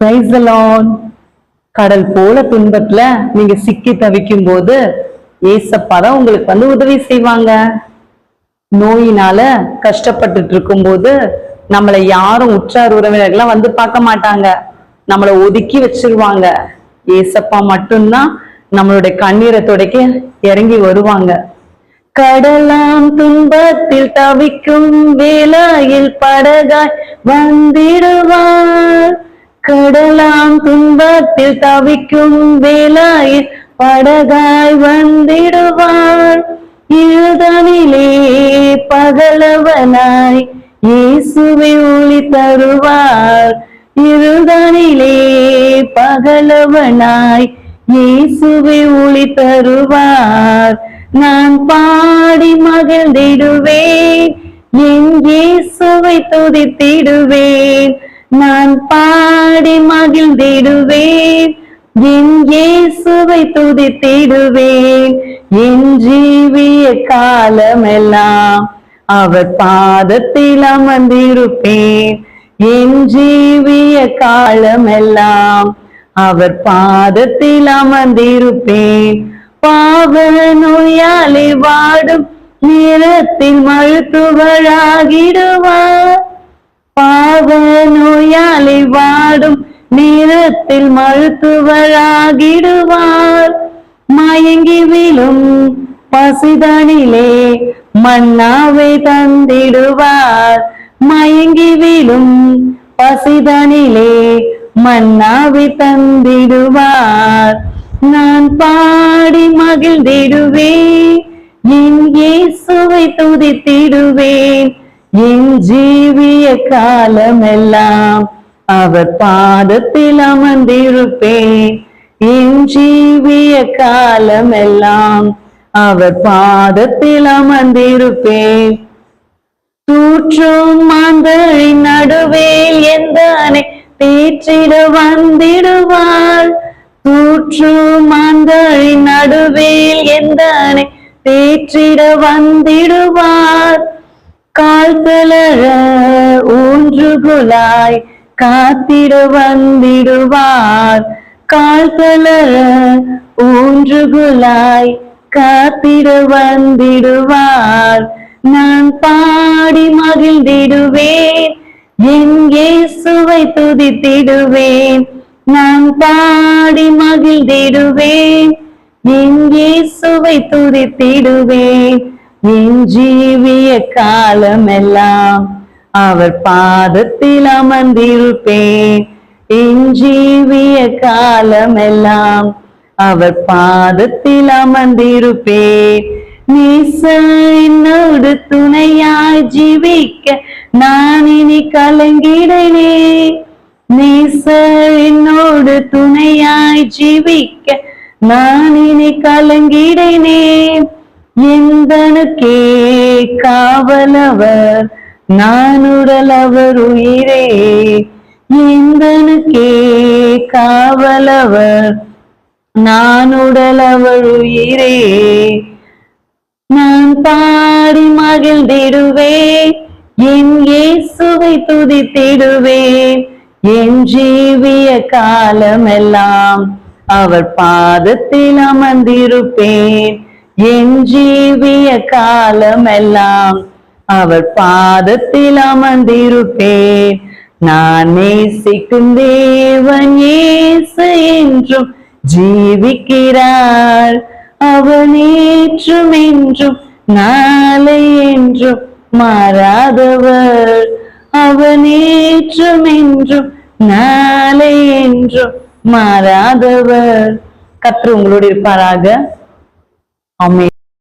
Praise கடல் போல துன்பத்துல நீங்க சிக்கி தவிக்கும் போது ஏசப்பா தான் உங்களுக்கு வந்து உதவி செய்வாங்க. நோயினால கஷ்டப்பட்டுட்டு இருக்கும்போது நம்மளை யாரும் உற்றார் உறவினர்கள்லாம் வந்து பார்க்க மாட்டாங்க. நம்மளை ஒதுக்கி வச்சிருவாங்க. ஏசப்பா மட்டும்தான் நம்மளுடைய கண்ணீரை துடைக்க இறங்கி வருவாங்க. கடலாம் துன்பத்தில் தவிக்கும் வேலாயில் படகாய் வந்திடுவார். கடலாம் துன்பத்தில் தவிக்கும் வேலாயில் படகாய் வந்திடுவாள். இருதனிலே பகலவனாய் இயேசுவை ஒளி தருவார் இருதனிலே பகலவனாய் இயேசுவை ஒளி தருவார் நான் பாடி மகிழ்ந்திடுவேன். என் இயேசுவை துதித்திடுவேன். நான் பாடி மகிழ்ந்திடுவேன். என் இயேசுவை துதித்திடுவேன். என் ஜீவிய காலமெல்லாம் அவர் பாதத்தில் அமர்ந்திருப்பேன். என் ஜீவிய காலமெல்லாம் அவர் பாதத்தில் அமர்ந்திருப்பேன். பாவ நோயாளி வாடும் நிறத்தில் மருத்துவராகிடுவார். பாவ நோயாளி வாடும் நேரத்தில் மருத்துவராகிடுவார். மயங்கி விழும் பசிதனிலே மன்னாவை தந்திடுவார். மயங்கி விழும் பசிதனிலே மன்னாவை தந்திடுவார். நான் பாடி மகிழ்ந்திடுவேன். என் இயேசுவை துதித்திடுவேன். என் ஜீவிய காலமெல்லாம் அவர் பாதத்தில் அமர்ந்திருப்பேன். என் ஜீவிய காலமெல்லாம் அவர் பாதத்தில் அமர்ந்திருப்பேன். தூற்றும் மாந்தரின் எந்த எந்தனை தேற்றிட வந்திடுவார் தூற்றும் மாந்தரின் நடுவேல் எந்தனை தேற்றிட வந்திடுவார் கால் தளர ஊன்றுகுலாய் காத்திட வந்திடுவார். கால் தளர ஊன்றுகுலாய் காத்திட வந்திடுவார். நான் பாடி மகிழ்ந்திடுவேன் என் இயேசுவை துதித்திடுவேன். நான் பாடி மகிழ்ந்திடுவேன் என் இயேசுவை துதித்திடுவேன். என் ஜீவிய காலமெல்லாம் அவர் பாதத்தில் அமர்ந்திருப்பேன். என் ஜீவிய காலமெல்லாம் அவர் பாதத்தில் அமர்ந்திருப்பேன். நீசோடு துணையாய் ஜீவிக்க நான் இனி கலங்கிடனே. நீச என்னோடு துணையாய் ஜீவிக்க நான் இனி கலங்கிடனே. எந்தனுக்கே காவலவர் நான் அவர் உயிரே எந்தனுக்கே காவலவர் நான் அவர் உயிரே நான் பாடி மகிழ்ந்திடுவேன் என் இயேசுவை துதித்திடுவேன். என் ஜீவிய காலமெல்லாம் அவர் பாதத்தில் அமர்ந்திருப்பேன். என் ஜீவிய காலமெல்லாம் அவர் பாதத்தில் அமர்ந்திருப்பேன் நான் நேசிக்கும் தேவன் இயேசு என்றும் ஜீவிக்கிறார். அவன் ஏற்றும் என்றும் நாளை என்றும் மாறாதவர். அவன் ஏற்றும் என்றும் நாளை என்றும் மாறாதவர். கற்று உங்களோடு இருப்பாராக? I'll make